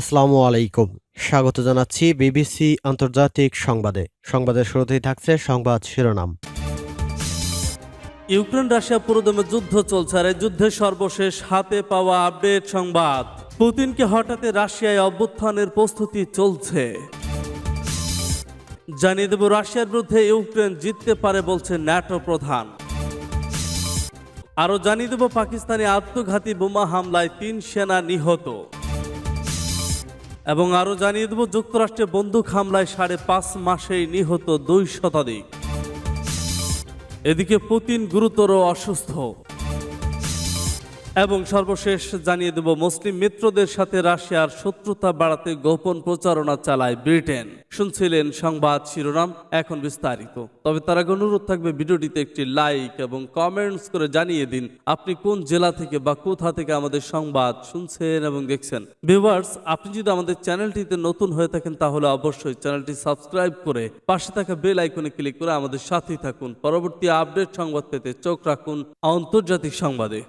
আসসালামু আলাইকুম। স্বাগত জানাচ্ছি বিবিসি আন্তর্জাতিক সংবাদে। সংবাদের শুরুতেই থাকছে সংবাদ শিরোনাম। ইউক্রেন রাশিয়া পুরোদমে যুদ্ধ চলছে আর এই যুদ্ধের সর্বশেষ হাতে পাওয়া আপডেট সংবাদ। পুতিনকে হঠাতে রাশিয়ায় অভ্যুত্থানের প্রস্তুতি চলছে। জানিয়ে দেব, রাশিয়ার বিরুদ্ধে ইউক্রেন জিততে পারে বলছে ন্যাটো প্রধান। আরও জানিয়ে দেব, পাকিস্তানি আত্মঘাতী বোমা হামলায় তিন সেনা নিহত। এবং আরও জানিয়ে দেব, যুক্তরাষ্ট্রে বন্দুক হামলায় সাড়ে পাঁচ মাসেই নিহত দুই শতাধিক। এদিকে পুতিন গুরুতর অসুস্থ। এবং সর্বশেষ জানিয়ে দেব, মুসলিম মিত্রদের সাথে রাশিয়ার শত্রুতা বাড়াতে গোপন প্রচারণা চালায় ব্রিটেন। শুনছিলেন সংবাদ শিরোনাম, এখন বিস্তারিত। তবে তার আগে অনুরোধ থাকবে, ভিডিওটিতে একটি লাইক এবং কমেন্টস করে জানিয়ে দিন, আপনি কোন জেলা থেকে বা কোথা থেকে আমাদের সংবাদ শুনছেন এবং দেখছেন। ভিউয়ার্স, আপনি যদি আমাদের চ্যানেলটিতে নতুন হয়ে থাকেন, তাহলে অবশ্যই চ্যানেলটি সাবস্ক্রাইব করে পাশে থাকা বেল আইকনে ক্লিক করে আমাদের সাথেই থাকুন। পরবর্তী আপডেট সংবাদ পেতে চোখ রাখুন আন্তর্জাতিক সংবাদে।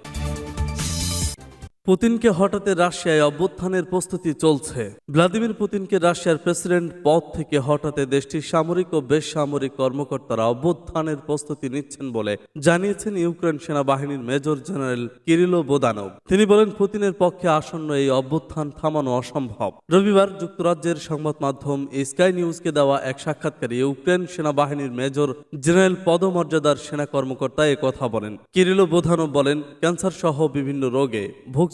পুতিনকে হঠাতে রাশিয়ায় অভ্যুত্থানের প্রস্তুতি চলছে। ভ্লাদিমির পুতিনকে রাশিয়ার প্রেসিডেন্ট পদ থেকে হঠাতে দেশটির সামরিক ও বেসামরিক কর্মকর্তারা অভ্যুত্থানের প্রস্তুতি নিচ্ছেন বলে জানিয়েছেন ইউক্রেন সেনাবাহিনীর মেজর জেনারেল কিরিলো বোদানভ তিনি বলেন, পুতিনের পক্ষে আসন্ন এই অভ্যুত্থান থামানো অসম্ভব। রবিবার যুক্তরাজ্যের সংবাদ মাধ্যম স্কাই নিউজকে দেওয়া এক সাক্ষাৎকারে ইউক্রেন সেনাবাহিনীর মেজর জেনারেল পদমর্যাদার সেনা কর্মকর্তা কথা বলেন। কিরিলো বোধানভ বলেন ক্যান্সার সহ বিভিন্ন রোগে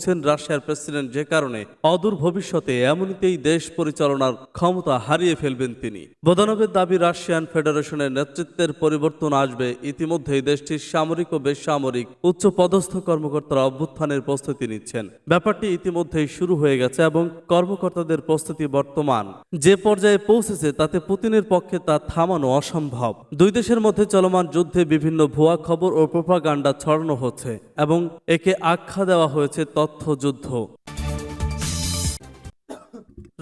ভুগছেন রাশিয়ার প্রেসিডেন্ট যে কারণে অদূর ভবিষ্যতে এমনিতেই দেশ পরিচালনার ক্ষমতা হারিয়ে ফেলবেন তিনি। বোদানবের দাবি, রাশিয়ান ফেডারেশনের নেতৃত্বের পরিবর্তন আসবে। ইতিমধ্যেই দেশটির সামরিক ও বেসামরিক উচ্চ পদস্থ কর্মকর্তারা অভ্যুত্থানের প্রস্তুতি নিচ্ছেন। ব্যাপারটি ইতিমধ্যেই শুরু হয়ে গেছে এবং কর্মকর্তাদের প্রস্তুতি বর্তমান। যে পর্যায়ে পৌঁছেছে, তাতে পুতিনের পক্ষে তা থামানো অসম্ভব। দুই দেশের মধ্যে চলমান যুদ্ধে বিভিন্ন ভুয়া খবর ও প্রোপাগান্ডা ছড়ানো হচ্ছে এবং একে আখ্যা দেওয়া হয়েছে তথ্যযুদ্ধ।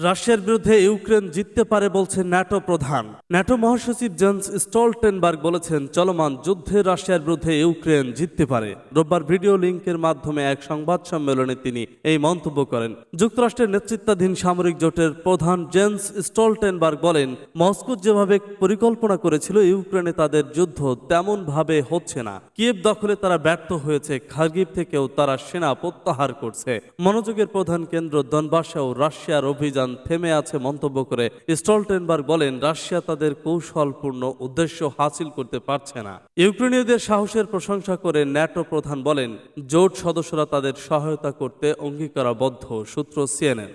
রাশিয়ার বিরুদ্ধে ইউক্রেন জিততে পারে বলছে ন্যাটো প্রধান। ন্যাটো মহাসচিব জেন্স স্টলটেনবার্গ বলেছেন, চলমান যুদ্ধে রাশিয়ার বিরুদ্ধে ইউক্রেন জিততে পারে। রোববার ভিডিও লিঙ্কের মাধ্যমে এক সংবাদ সম্মেলনে তিনি এই মন্তব্য করেন। যুক্তরাষ্ট্রের নেতৃত্বাধীন সামরিক জোটের প্রধান জেন্স স্টলটেনবার্গ বলেন, মস্কো যেভাবে পরিকল্পনা করেছিল ইউক্রেনে তাদের যুদ্ধ তেমন ভাবে হচ্ছে না। কিয়েভ দখলে তারা ব্যর্থ হয়েছে, খার্গিভ থেকেও তারা সেনা প্রত্যাহার করছে। মনোযোগের প্রধান কেন্দ্র দনবাসেও রাশিয়ার অভিযান থেমে আছে মন্তব্য করে। স্টলটেনবার্গ বলেন, রাশিয়া তাদের কৌশলপূর্ণ উদ্দেশ্য হাসিল করতে পারছে না। ইউক্রেনীয়দের সাহসের প্রশংসা করে ন্যাটো প্রধান বলেন, জোট সদস্যরা তাদের সহায়তা করতে অঙ্গীকারাবদ্ধ, সূত্র সিএনএন।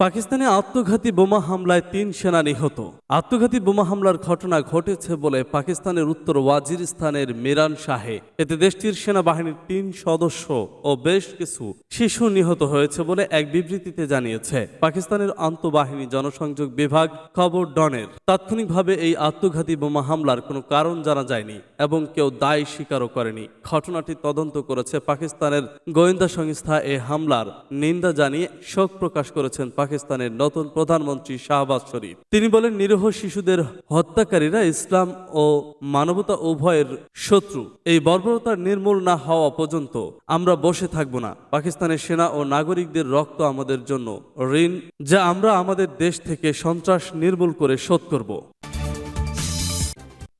পাকিস্তানে আত্মঘাতী বোমা হামলায় তিন সেনা নিহত। আত্মঘাতী বোমা হামলার ঘটনা ঘটেছে বলে পাকিস্তানের উত্তর ওয়াজিরিস্তানের মিরান শাহে। এতে দেশটির সেনাবাহিনীর তিন সদস্য ও বেশ কিছু শিশু নিহত হয়েছে বলে এক বিবৃতিতে জানিয়েছে। পাকিস্তানের আন্তঃবাহিনী জনসংযোগ বিভাগ খবর ডনের। তাৎক্ষণিকভাবে এই আত্মঘাতী বোমা হামলার কোনো কারণ জানা যায়নি এবং কেউ দায় স্বীকারও করেনি। ঘটনাটি তদন্ত করেছে পাকিস্তানের গোয়েন্দা সংস্থা। এ হামলার নিন্দা জানিয়ে শোক প্রকাশ করেছেন পাকিস্তানের নতুন প্রধানমন্ত্রী শাহবাজ শরীফ। তিনি বলেন, নিরীহ শিশুদের হত্যাকারীরা ইসলাম ও মানবতা উভয়ের শত্রু। এই বর্বরতার নির্মূল না হওয়া পর্যন্ত আমরা বসে থাকব না। পাকিস্তানের সেনা ও নাগরিকদের রক্ত আমাদের জন্য ঋণ, যা আমরা আমাদের দেশ থেকে সন্ত্রাস নির্মূল করে শোধ করব।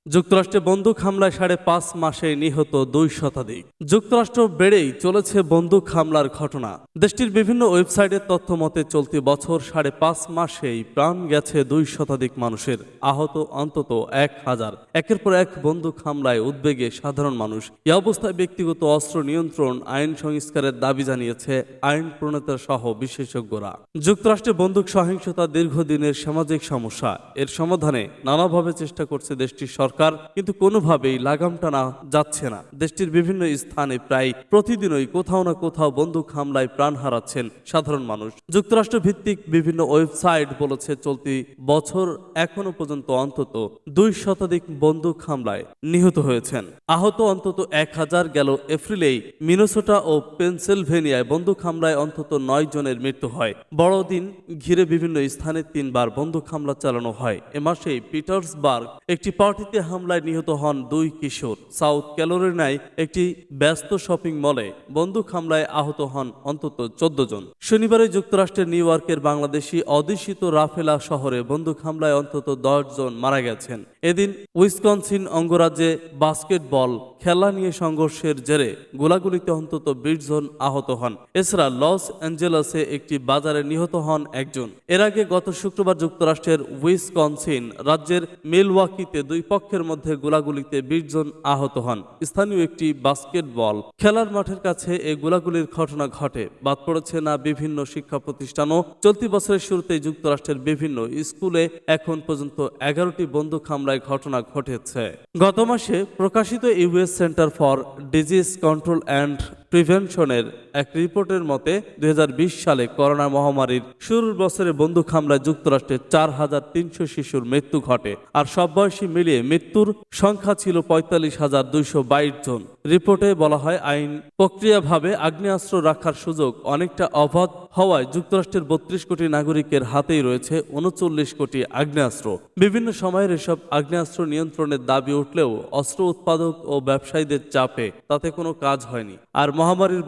যুক্তরাষ্ট্রে বন্দুক হামলায় সাড়ে পাঁচ মাসে নিহত দুই শতাধিক। যুক্তরাষ্ট্র বেড়েই চলেছে বন্দুক হামলার ঘটনা। দেশটির বিভিন্ন ওয়েবসাইটের তথ্য মতে, চলতি বছর সাড়ে পাঁচ মাসেই প্রাণ গেছে দুই শতাধিক মানুষের। আহত অন্তত এক হাজার। একের পর এক বন্দুক হামলায় উদ্বেগে সাধারণ মানুষ। এ অবস্থায় ব্যক্তিগত অস্ত্র নিয়ন্ত্রণ, আইন সংস্কারের দাবি জানিয়েছে আইন প্রণেতা সহ বিশেষজ্ঞরা। যুক্তরাষ্ট্রে বন্দুক সহিংসতা দীর্ঘদিনের সামাজিক সমস্যা। এর সমাধানে নানাভাবে চেষ্টা করছে দেশটির সরকার। কিন্তু কোনোভাবেই লাগাম টানা যাচ্ছে না। দেশটির বিভিন্ন স্থানে প্রায় প্রতিদিনই কোথাও না কোথাও বন্দুক হামলায় প্রাণ হারাচ্ছেন সাধারণ মানুষ। যুক্তরাষ্ট্র ভিত্তিক বিভিন্ন ওয়েবসাইট বলেছে, চলতি বছর এখনও পর্যন্ত অন্তত দুই শতাধিক বন্দুক হামলায় নিহত হয়েছেন। আহত অন্তত এক হাজার গেল এপ্রিলেই মিনোসোটা ও পেনসিলভেনিয়ায় বন্দুক হামলায় অন্তত নয় জনের মৃত্যু হয়। বড়দিন ঘিরে বিভিন্ন স্থানে তিনবার বন্দুক হামলা চালানো হয়। এ মাসেই পিটার্সবার্গ একটি পার্টিতে হামলায় নিহত হন দুই কিশোর। সাউথ ক্যালোরিনায় একটি ব্যস্ত শপিং মলে বন্দুক হামলায় আহত হন অন্তত চোদ্দ জন। শনিবারে যুক্তরাষ্ট্রের নিউ ইয়র্কের বাংলাদেশি অধিষ্ঠিত রাফেলা শহরে বন্দুক হামলায় অন্তত দশ জন মারা গেছেন। এদিন উইসকনসিন অঙ্গরাজ্যে বাস্কেটবল খেলা নিয়ে সংঘর্ষের জেরে গোলাগুলিতে অন্তত বিশ জন আহত হন। এছাড়া লস অ্যাঞ্জেলাসে একটি বাজারে নিহত হন একজন। এর আগে গত শুক্রবার যুক্তরাষ্ট্রের উইসকনসিন রাজ্যের মিলওয়াকিতে দুই পক্ষের মধ্যে গোলাগুলিতে বিশ জন আহত হন। স্থানীয় একটি বাস্কেটবল খেলার মাঠের কাছে এই গোলাগুলির ঘটনা ঘটে। বাদ পড়েছে না বিভিন্ন শিক্ষা প্রতিষ্ঠানও। চলতি বছরের শুরুতে যুক্তরাষ্ট্রের বিভিন্ন স্কুলে এখন পর্যন্ত এগারোটি বন্দুক হামলায় ঘটনা ঘটেছে। গত মাসে প্রকাশিত US center for disease control and প্রিভেনশনের এক রিপোর্টের মতে দুই হাজার বিশ সালে করোনা মহামারীর শুরুর বছরে বন্দুক হামলায় যুক্তরাষ্ট্রে চার হাজার তিনশো শিশুর মৃত্যু ঘটে আর সব বয়সী মিলিয়ে মৃত্যুর সংখ্যা ছিল পঁয়তাল্লিশ হাজার দুইশো বাইশ জন। রিপোর্টে বলা হয় আইন প্রক্রিয়াভাবে আগ্নেয়াস্ত্র রাখার সুযোগ অনেকটা অবাধ হওয়ায় যুক্তরাষ্ট্রের বত্রিশ কোটি নাগরিকের হাতেই রয়েছে উনচল্লিশ কোটি আগ্নেয়াস্ত্র। বিভিন্ন সময়ের এসব আগ্নেয়াস্ত্র নিয়ন্ত্রণের দাবি উঠলেও অস্ত্র উৎপাদক ও ব্যবসায়ীদের চাপে তাতে কোনো কাজ হয়নি। আর মহামারীর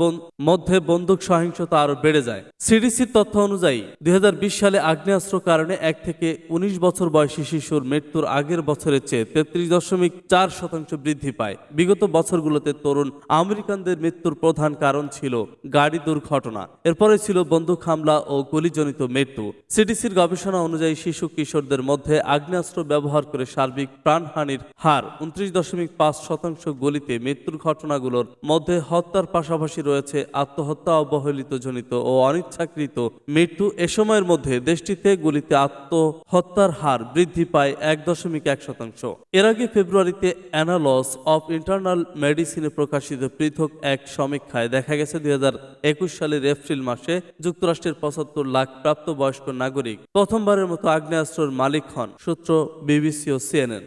মধ্যে বন্দুক সহিংসতা আরও বেড়ে যায়। সিডিসির তথ্য অনুযায়ী, দুই সালে আগ্নেয়াস্ত্র কারণে এক থেকে উনিশ বছর বয়সী শিশুর মৃত্যুর আগের বছরের চেয়ে তেত্রিশ দশমিক চার শতাংশ বৃদ্ধি পায়। বিগত বছরগুলোতে তরুণ আমেরিকানদের মৃত্যুর প্রধান কারণ ছিল গাড়ি দুর্ঘটনা। এরপরে ছিল বন্দুক হামলা ও গুলিজনিত মৃত্যু। সিডিসির গবেষণা অনুযায়ী শিশু কিশোরদের মধ্যে আগ্নেয়াস্ত্র ব্যবহার করে সার্বিক প্রাণহানির হার উনত্রিশ দশমিক পাঁচ শতাংশ গলিতে মৃত্যুর ঘটনাগুলোর মধ্যে হত্যার পাশাপাশি রয়েছে আত্মহত্যা অবহেলিত জনিত ও অনিচ্ছাকৃত। মৃত্যু এ সময়ের মধ্যে দেশটিতে গুলিতে আত্মহত্যার হার বৃদ্ধি পায় এক দশমিক এক শতাংশ। এর আগে ফেব্রুয়ারিতে অ্যানালস অফ ইন্টারনাল মেডিসিনে প্রকাশিত পৃথক এক সমীক্ষায় দেখা গেছে দুই সালের এপ্রিল মাসে যুক্তরাষ্ট্রের পঁচাত্তর লাখ প্রাপ্তবয়স্ক নাগরিক প্রথমবারের মতো আগ্নেয়াস্ত্রের মালিক হন, সূত্র বিবিসি ও সিএনএন।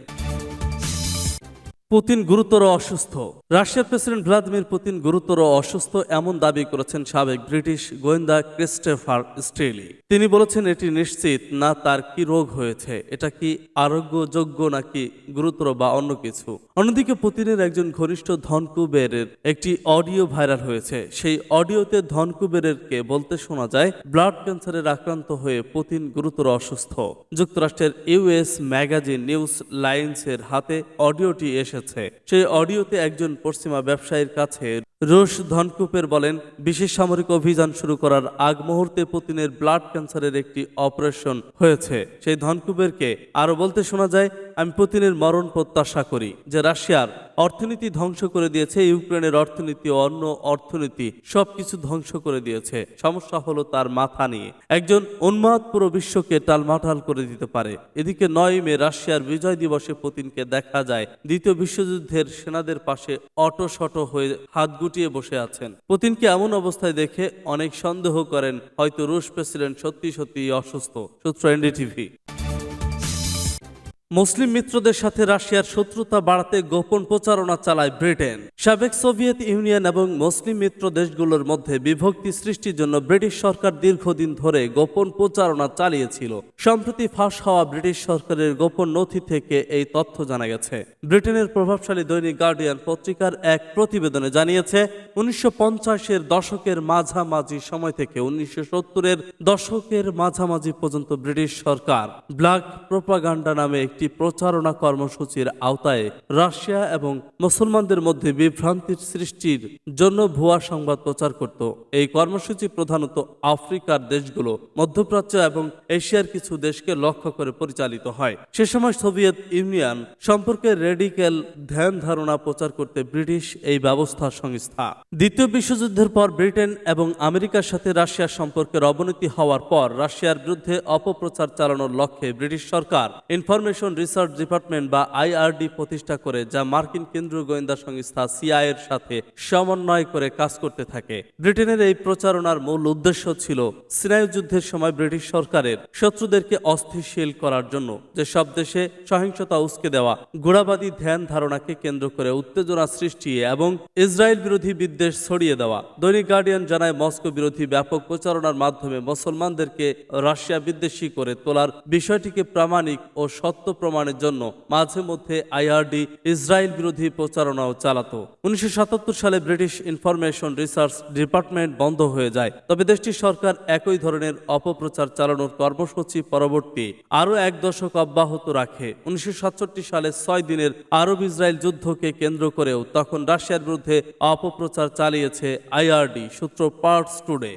পুতিন গুরুতর অসুস্থ। রাশিয়ার প্রেসিডেন্ট ভ্লাদিমির পুতিন গুরুতর অসুস্থ এমন দাবি করেছেন সাবেক ব্রিটিশ গোয়েন্দা ক্রিস্টেফার স্ট্রেলি তিনি বলেছেন, এটি নিশ্চিত না তার কি রোগ হয়েছে, এটা কি আরোগ্যযোগ্য নাকি গুরুতর বা অন্য কিছু? অন্যদিকে পুতিনের একজন ঘনিষ্ঠ ধনকুবেরের একটি অডিও ভাইরাল হয়েছে। সেই অডিওতে ধনকুবেরেরকে বলতে শোনা যায়, ব্লাড ক্যান্সারের আক্রান্ত হয়ে পুতিন গুরুতর অসুস্থ। যুক্তরাষ্ট্রের ইউএস ম্যাগাজিন নিউজ লাইন্সের হাতে অডিওটি এসেছে। সেই অডিওতে একজন পশ্চিমা ব্যবসায়ীর কাছে রুশ ধনকুপের বলেন, বিশেষ সামরিক অভিযান শুরু করার আগ মুহূর্তে পুতিনের ব্লাড ক্যান্সারের একটি অপারেশন হয়েছে। সেই ধনকুবেরকে আরও বলতে শোনা যায়, আমি পুতিনের মরণ প্রত্যাশা করি, যে রাশিয়ার অর্থনীতি ধ্বংস করে দিয়েছে, ইউক্রেনের অর্থনীতি অন্য অর্থনীতি সবকিছু ধ্বংস করে দিয়েছে। সমস্যা হলো তার মাথা নিয়ে। একজন উন্মাদ পুরো বিশ্বকে টালমাটাল করে দিতে পারে। এদিকে নয় মে রাশিয়ার বিজয় দিবসে পুতিনকে দেখা যায়, দ্বিতীয় বিশ্বযুদ্ধের সেনাদের পাশে অটো শট হয়ে হাত গুটিয়ে বসে আছেন। পুতিনকে এমন অবস্থায় দেখে অনেক সন্দেহ করেন, হয়তো রুশ প্রেসিডেন্ট সত্যি সত্যি অসুস্থ? সূত্র এনডিটিভি। মুসলিম মিত্রদের সাথে রাশিয়ার শত্রুতা বাড়াতে গোপন প্রচারণা চালায় ব্রিটেন। সাবেক সোভিয়েত ইউনিয়ন এবং মুসলিম মিত্র দেশগুলোর মধ্যে বিভক্তি সৃষ্টির জন্য ব্রিটিশ সরকার দীর্ঘদিন ধরে গোপন প্রচারণা চালিয়েছিল। সম্প্রতি ফাঁস হওয়া ব্রিটিশ সরকারের গোপন নথি থেকে এই তথ্য জানা গেছে। ব্রিটেনের প্রভাবশালী দৈনিক গার্ডিয়ান পত্রিকার এক প্রতিবেদনে জানিয়েছে, উনিশশো পঞ্চাশের দশকের মাঝামাঝি সময় থেকে উনিশশো সত্তরের দশকের মাঝামাঝি পর্যন্ত ব্রিটিশ সরকার ব্ল্যাক প্রোপাগান্ডা নামে একটি প্রচারণা কর্মসূচির আওতায় রাশিয়া এবং মুসলমানদের মধ্যে বিভ্রান্তির সৃষ্টির জন্য ভুয়া সংবাদ প্রচার করত। এই কর্মসূচি প্রধানত আফ্রিকার দেশগুলো, মধ্যপ্রাচ্য এবং এশিয়ার কিছু দেশকে লক্ষ্য করে পরিচালিত হয়। সে সময় সোভিয়েত ইউনিয়ন সম্পর্কে রেডিক্যাল ধ্যান ধারণা প্রচার করতে ব্রিটিশ এই ব্যবস্থা সংস্থা। দ্বিতীয় বিশ্বযুদ্ধের পর ব্রিটেন এবং আমেরিকার সাথে রাশিয়ার সম্পর্কের অবনতি হওয়ার পর রাশিয়ার বিরুদ্ধে অপপ্রচার চালানোর লক্ষ্যে ব্রিটিশ সরকার ইনফরমেশন রিসার্চ ডিপার্টমেন্ট বা আইআরডি প্রতিষ্ঠা করে, যা মার্কিন কেন্দ্রীয় গোয়েন্দা সংস্থা সিআইয়ের সাথে সমন্বয় করে কাজ করতে থাকে। ব্রিটেনের এই প্রচারণার মূল উদ্দেশ্য ছিল সিনাই যুদ্ধের সময় ব্রিটিশ সরকারের শত্রুদেরকে অস্থিতিশীল করার জন্য, যে সব দেশে সহিংসতা উস্কে দেওয়া, গোড়াবাদী ধ্যান ধারণাকে কেন্দ্র করে উত্তেজনা সৃষ্টি এবং ইসরায়েল বিরোধী বিদ্বেষ ছড়িয়ে দেওয়া। দৈনিক গার্ডিয়ান জানায়, মস্কো বিরোধী ব্যাপক প্রচারণার মাধ্যমে মুসলমানদেরকে রাশিয়া বিদ্বেষী করে তোলার বিষয়টিকে প্রামাণিক ও সত্য প্রমাণের জন্য মাঝে মধ্যে আইআরডি ইসরায়েল বিরোধী প্রচারণাও চালাতো। উনিশশো সালে ব্রিটিশ ইনফরমেশন রিসার্চ ডিপার্টমেন্ট বন্ধ হয়ে যায়। তবে দেশটির সরকার একই ধরনের অপপ্রচার চালানোর কর্মসূচি পরবর্তী আরও এক দশক অব্যাহত রাখে। উনিশশো সাতষট্টি সালে ছয় দিনের আরব ইসরায়েল যুদ্ধকে কেন্দ্র করেও তখন রাশিয়ার বিরুদ্ধে অপপ্রচার চালিয়েছে আইআরডি, সূত্র পার্টস টুডে